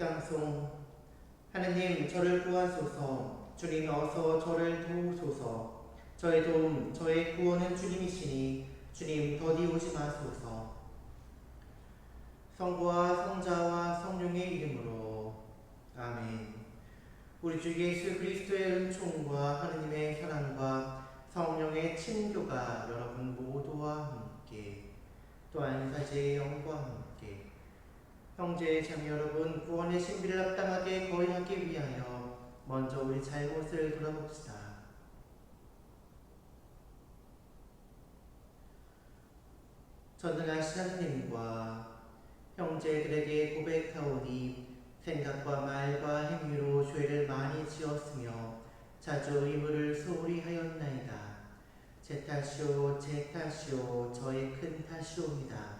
입당송. 하느님 저를 구하소서. 주님 어서 저를 도우소서. 저의 도움 저의 구원은 주님이시니 주님 더디 오지 마소서. 성부와 성자와 성령의 이름으로. 아멘. 우리 주 예수 그리스도의 은총과 하느님의 사랑과 성령의 친교가 여러분 모두와 함께 또한 사제의 함께 형제 자매 여러분 구원의 신비를 합당하게 거행하기 위하여 먼저 우리 잘못을 돌아봅시다. 전능하신 하느님과 형제들에게 고백하오니 생각과 말과 행위로 죄를 많이 지었으며 자주 의무를 소홀히 하였나이다. 제 탓이오 제 탓이오 저의 큰 탓이옵니다.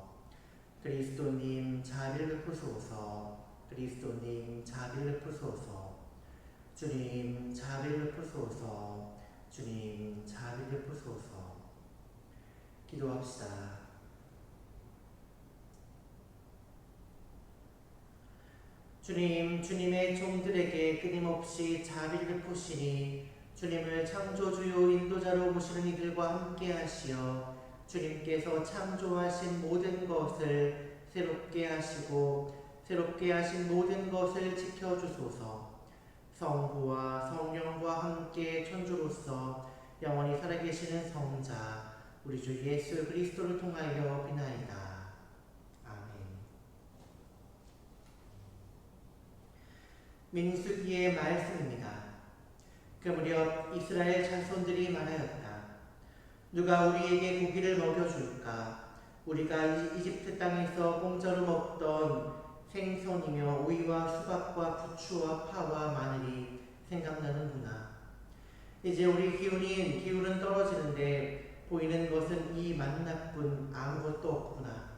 그리스도님 자비를 베푸소서. 그리스도님 자비를 베푸소서. 주님 자비를 베푸소서. 주님 자비를 베푸소서. 기도합시다. 주님, 주님의 종들에게 끊임없이 자비를 베푸시니 주님을 창조주요 인도자로 모시는 이들과 함께 하시어 주님께서 창조하신 모든 것을 새롭게 하시고 새롭게 하신 모든 것을 지켜주소서 성부와 성령과 함께 천주로서 영원히 살아계시는 성자 우리 주 예수 그리스도를 통하여 비나이다. 민수기의 말씀입니다. 그 무렵 이스라엘 자손들이 말하였다. 누가 우리에게 고기를 먹여줄까? 우리가 이집트 땅에서 공짜로 먹던 생선이며 오이와 수박과 부추와 파와 마늘이 생각나는구나. 이제 우리 기운이 기운은 떨어지는데 보이는 것은 이 만나뿐 아무것도 없구나.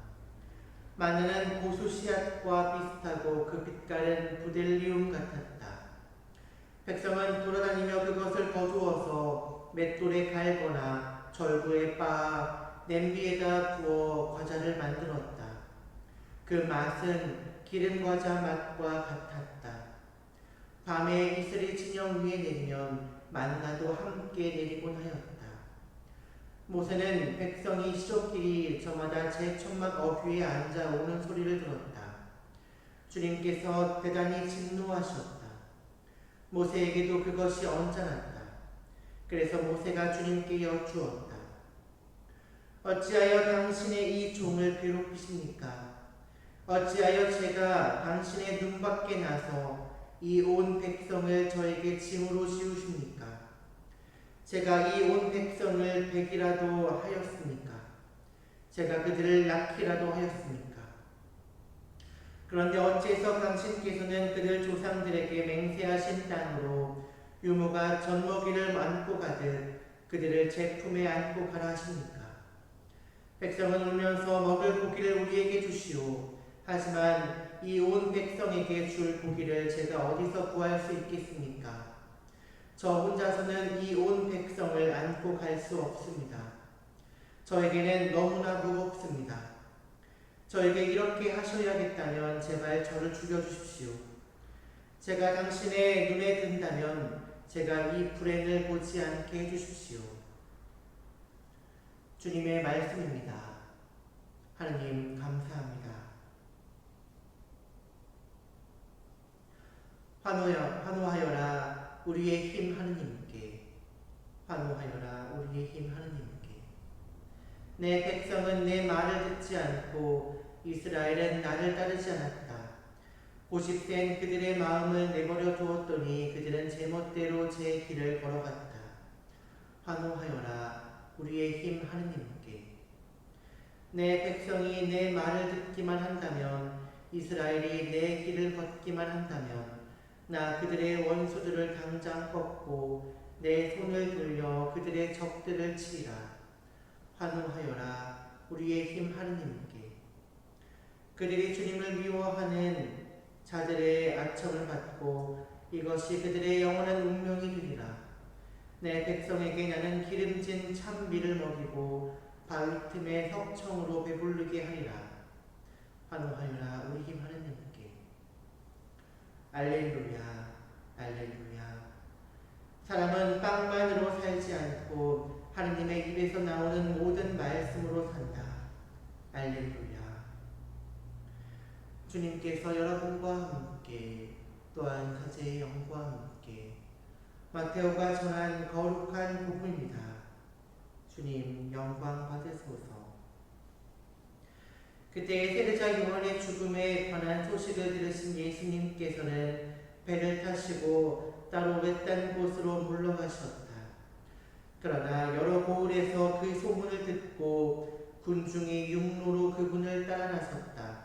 마늘은 고수 씨앗과 비슷하고 그 빛깔은 부델리움 같았다. 백성은 돌아다니며 그것을 거두어서 맷돌에 갈거나 절구에 빻아 냄비에다 부어 과자를 만들었다. 그 맛은 기름 과자 맛과 같았다. 밤에 이슬이 진영 위에 내리면 만나도 함께 내리곤 하였다. 모세는 백성이 시족끼리 저마다 제 천막 어귀에 앉아 오는 소리를 들었다. 주님께서 대단히 진노하셨다. 모세에게도 그것이 언짢았다. 그래서 모세가 주님께 여쭈었다. 어찌하여 당신의 이 종을 괴롭히십니까? 어찌하여 제가 당신의 눈 밖에 나서 이 온 백성을 저에게 짐으로 씌우십니까? 제가 이 온 백성을 백이라도 하였습니까? 제가 그들을 낳기라도 하였습니까? 그런데 어째서 당신께서는 그들 조상들에게 맹세하신 땅으로 유모가 젖먹이를 안고 가듯 그들을 제 품에 안고 가라 하십니까? 백성은 울면서 먹을 고기를 우리에게 주시오. 하지만 이 온 백성에게 줄 고기를 제가 어디서 구할 수 있겠습니까? 저 혼자서는 이 온 백성을 안고 갈 수 없습니다. 저에게는 너무나 무겁습니다. 저에게 이렇게 하셔야겠다면 제발 저를 죽여주십시오. 제가 당신의 눈에 든다면 제가 이 불행을 보지 않게 해주십시오. 주님의 말씀입니다. 하느님 감사합니다. 환호여, 환호하여라 우리의 힘 하느님께 환호하여라 우리의 힘 하느님께 내 백성은 내 말을 듣지 않고 이스라엘은 나를 따르지 않았다. 고집된 그들의 마음을 내버려 두었더니 그들은 제멋대로 제 길을 걸어갔다. 환호하여라 우리의 힘 하느님께 내 백성이 내 말을 듣기만 한다면 이스라엘이 내 길을 걷기만 한다면 나 그들의 원수들을 당장 꺾고 내 손을 들려 그들의 적들을 치리라. 환호하여라 우리의 힘 하느님께. 그들이 주님을 미워하는 자들의 아첨을 받고 이것이 그들의 영원한 운명이 되리라. 내 백성에게 나는 기름진 참비를 먹이고 바위 틈에 석청으로 배부르게 하리라. 환호하여라 우리 힘 하느님께. 알렐루야, 알렐루야. 사람은 빵만으로 살지 않고 하느님의 입에서 나오는 모든 말씀으로 산다. 알렐루야. 주님께서 여러분과 함께 또한 사제의 영과 함께 마테오가 전한 거룩한 복음입니다. 주님 영광 받으소서. 그때 세르자 요한의 죽음에 관한 소식을 들으신 예수님께서는 배를 타시고 따로 외딴 곳으로 물러가셨다. 그러나 여러 고을에서 그 소문을 듣고 군중이 육로로 그분을 따라 나섰다.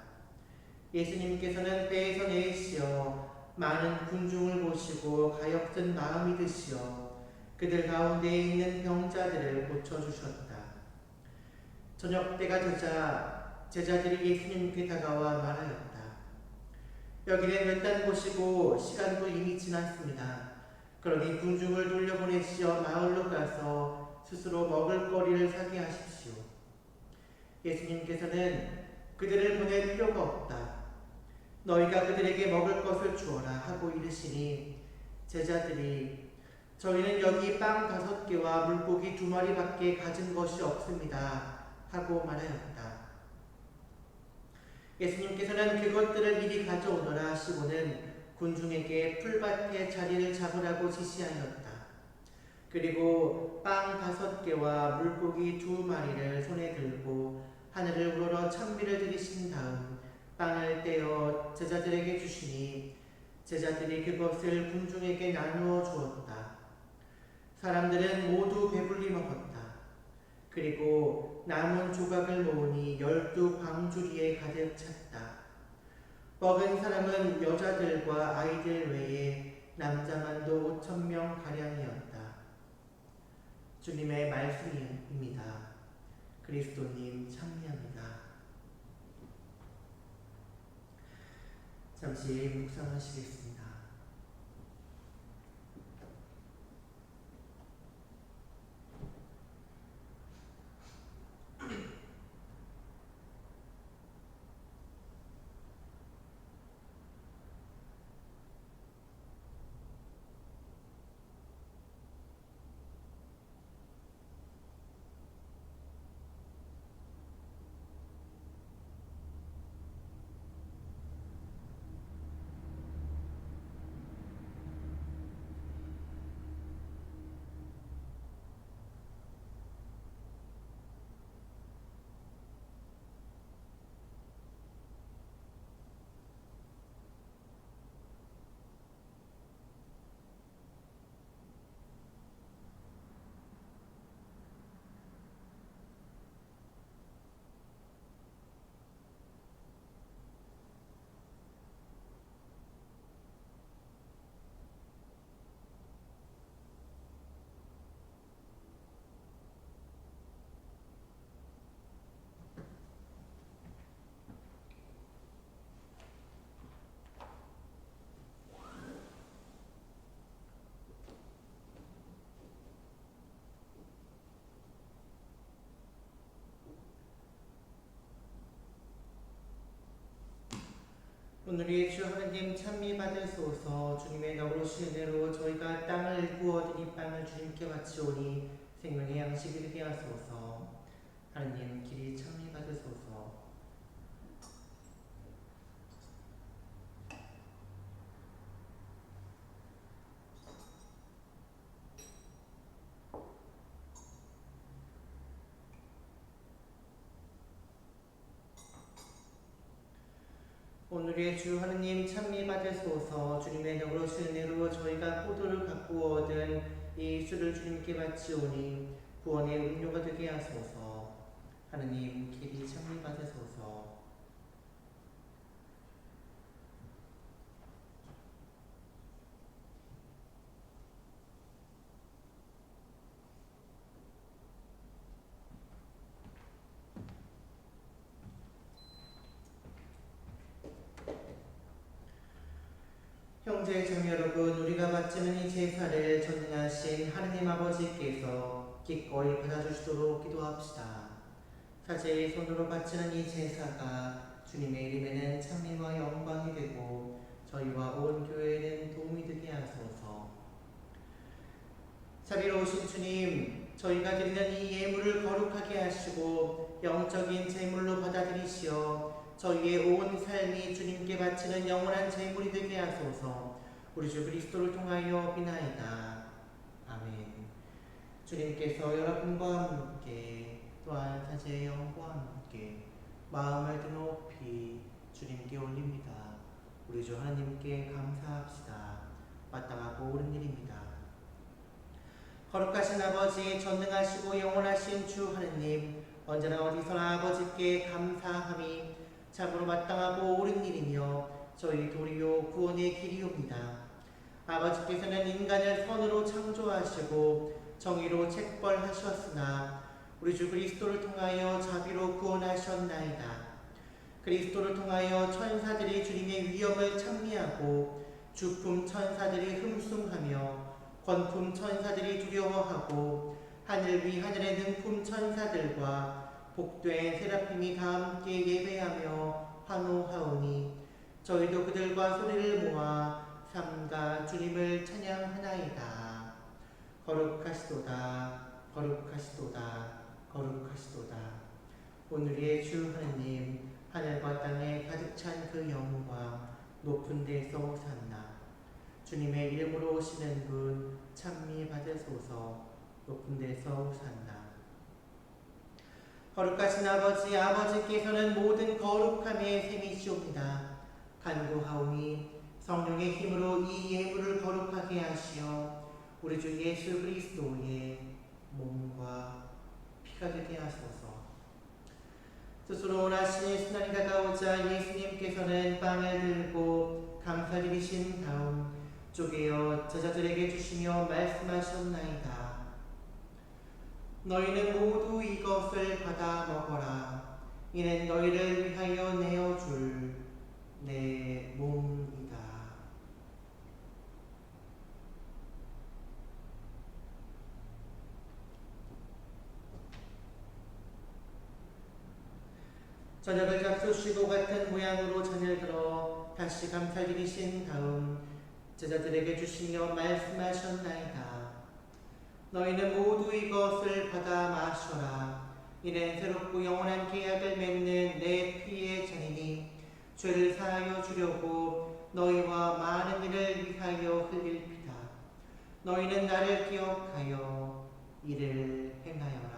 예수님께서는 배에서 내리시어 많은 군중을 보시고 가엾은 마음이 드시어 그들 가운데 있는 병자들을 고쳐주셨다. 저녁 때가 되자 제자들이 예수님께 다가와 말하였다. 여기는 외딴 곳이고 시간도 이미 지났습니다. 그러니 군중을 돌려보내시어 마을로 가서 스스로 먹을 거리를 사게 하십시오. 예수님께서는 그들을 보낼 필요가 없다. 너희가 그들에게 먹을 것을 주어라 하고 이르시니 제자들이 저희는 여기 빵 다섯 개와 물고기 두 마리밖에 가진 것이 없습니다 하고 말하였다. 예수님께서는 그것들을 미리 가져오너라 하시고는 군중에게 풀밭에 자리를 잡으라고 지시하였다. 그리고 빵 다섯 개와 물고기 두 마리를 손에 들고 하늘을 우러러 찬미를 들이신 다음 빵을 떼어 제자들에게 주시니 제자들이 그것을 군중에게 나누어 주었다. 사람들은 모두 배불리 먹었다. 그리고 남은 조각을 모으니 열두 광주리에 가득 찼다. 먹은 사람은 여자들과 아이들 외에 남자만도 오천 명 가량이었다. 주님의 말씀입니다. 그리스도님 참여합니다. 잠시 묵상하시겠습니다. 오늘의 주 하나님 찬미 받으소서. 주님의 너그러신 은혜로 저희가 땅을 구워드린 빵을 주님께 바치오니 생명의 양식이 되게 하소서. 하나님 길이 찬미 받으소서 오늘의 주 하느님 찬미 받으소서. 주님의 너그러신 은혜로 저희가 포도를 갖고 얻은 이 술을 주님께 바치오니 구원의 음료가 되게 하소서. 하느님 길이 찬미 받으소서 형제 자매 여러분 우리가 바치는 이 제사를 전능 하느님 아버지께서 기꺼이 받아주시도록 기도합시다. 사제의 손으로 바치는 이 제사가 주님의 이름에는 찬미와 영광이 되고 저희와 온 교회에는 도움이 되게 하소서. 자비로우신 주님, 저희가 드리는 이 예물을 거룩하게 하시고 영적인 제물로 받아들이시어 저희의 온 삶이 주님께 바치는 영원한 제물이 되게 하소서. 우리 주 그리스도를 통하여 비나이다. 주님께서 여러분과 함께 또한 사제의 영과 함께 마음을 드높이 주님께 올립니다. 우리 주 하나님께 감사합시다. 마땅하고 옳은 일입니다. 거룩하신 아버지, 전능하시고 영원하신 주 하느님, 언제나 어디서나 아버지께 감사함이 참으로 마땅하고 옳은 일이며 저희 도리요 구원의 길이옵니다. 아버지께서는 인간을 선으로 창조하시고 정의로 책벌하셨으나 우리 주 그리스도를 통하여 자비로 구원하셨나이다. 그리스도를 통하여 천사들이 주님의 위엄을 찬미하고 주품 천사들이 흠숭하며 권품 천사들이 두려워하고 하늘 위 하늘의 능품 천사들과 복된 세라핌이 다 함께 예배하며 환호하오니 저희도 그들과 소리를 모아 삼가 주님을 찬양하나이다. 거룩하시도다 거룩하시도다 거룩하시도다. 오늘의 주 하느님 하늘과 땅에 가득 찬 그 영광 높은 데서 오산나. 주님의 이름으로 오시는 분 찬미 받으소서. 높은 데서 오산나. 거룩하신 아버지 아버지께서는 모든 거룩함의 셈이시옵니다. 간구하오니 성령의 힘으로 이 예물을 거룩하게 하시어 우리 주 예수 그리스도의 몸과 피가 되게 하소서 스스로 원하시는 순환이 다가오자 예수님께서는 빵을 들고 감사드리신 다음 쪼개어 제자들에게 주시며 말씀하셨나이다. 너희는 모두 이것을 받아 먹어라. 이는 너희를 위하여 내어줄 내 몸이다. 저녁을 잡수시고 같은 모양으로 잔을 들어 다시 감사드리신 다음 제자들에게 주시며 말씀하셨나이다. 너희는 모두 이것을 받아 마셔라. 이는 새롭고 영원한 계약을 맺는 내 피의 잔이니 죄를 사하여 주려고 너희와 많은 이를 위하여 흘릴 피다. 너희는 나를 기억하여 이를 행하여라.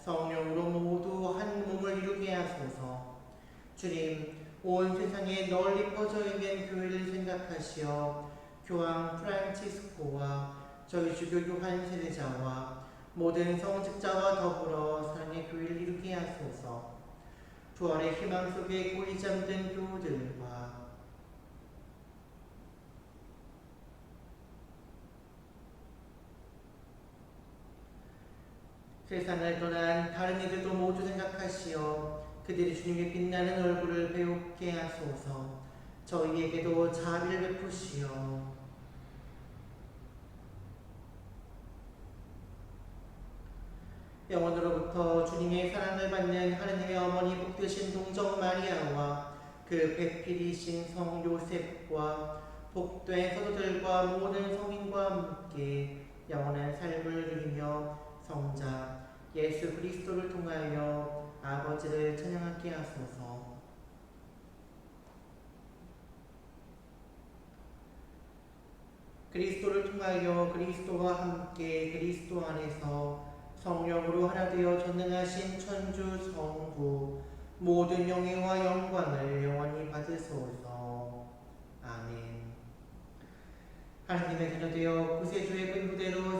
성령으로 모두 한 몸을 이루게 하소서. 주님, 온 세상에 널리 퍼져 있는 교회를 생각하시어 교황 프란치스코와 저희 주교 요한 세례자와 모든 성직자와 더불어 사랑의 교회를 이루게 하소서. 부활의 희망 속에 꼬리 잠든 교우들과 세상을 떠난 다른 이들도 모두 생각하시어 그들이 주님의 빛나는 얼굴을 배우게 하소서. 저희에게도 자비를 베푸시어. 영원으로부터 주님의 사랑을 받는 하느님의 어머니 복되신 동정 마리아와 그 백필이신 성 요셉과 복된 성도들과 모든 성인과 함께 영원한 삶을 누리며 성자 예수 그리스도를 통하여 아버지를 찬양하게 하소서. 그리스도를 통하여 그리스도와 함께 그리스도 안에서 성령으로 하나 되어 전능하신 천주 성부 모든 영예와 영광을 영원히 받으소서. 아멘. 하나님의 자녀되어 구세주의 근부대로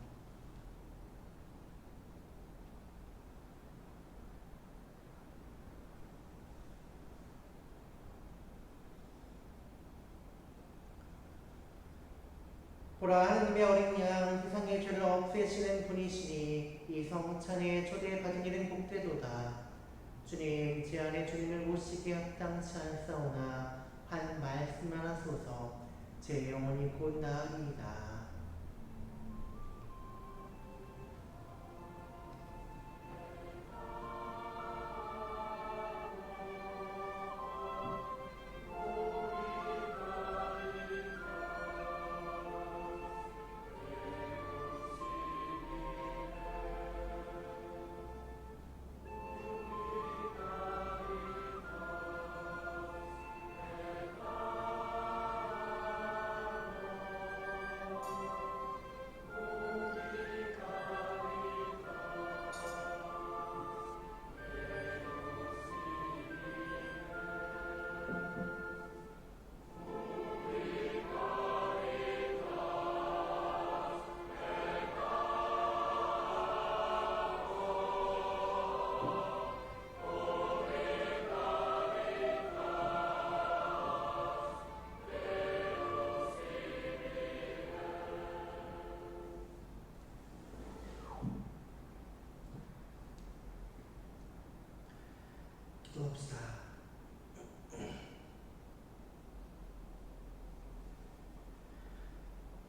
보라 하느님의 어린 양 세상의 죄를 없애시는 분이시니 이 성찬에 초대받은 이는 복되도다. 주님 제 안에 주님을 모시기 합당치 않사오나 한 말씀만 하소서 제 영혼이 곧 나으리이다 기도합시다.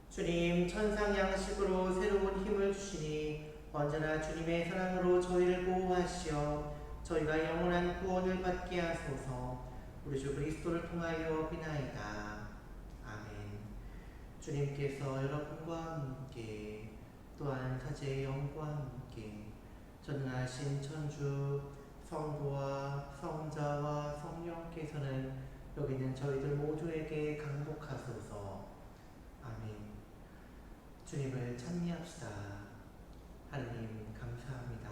주님 천상 양식으로 새로운 힘을 주시니 언제나 주님의 사랑으로 저희를 보호하시어 저희가 영원한 구원을 받게 하소서 우리 주 그리스도를 통하여 비나이다. 아멘 주님께서 여러분과 함께 또한 사제의 영과 함께 전능하신 천주 성부와 성자와 성령께서는 여기 있는 저희들 모두에게 강복하소서. 아멘. 주님을 찬미합시다. 하나님 감사합니다.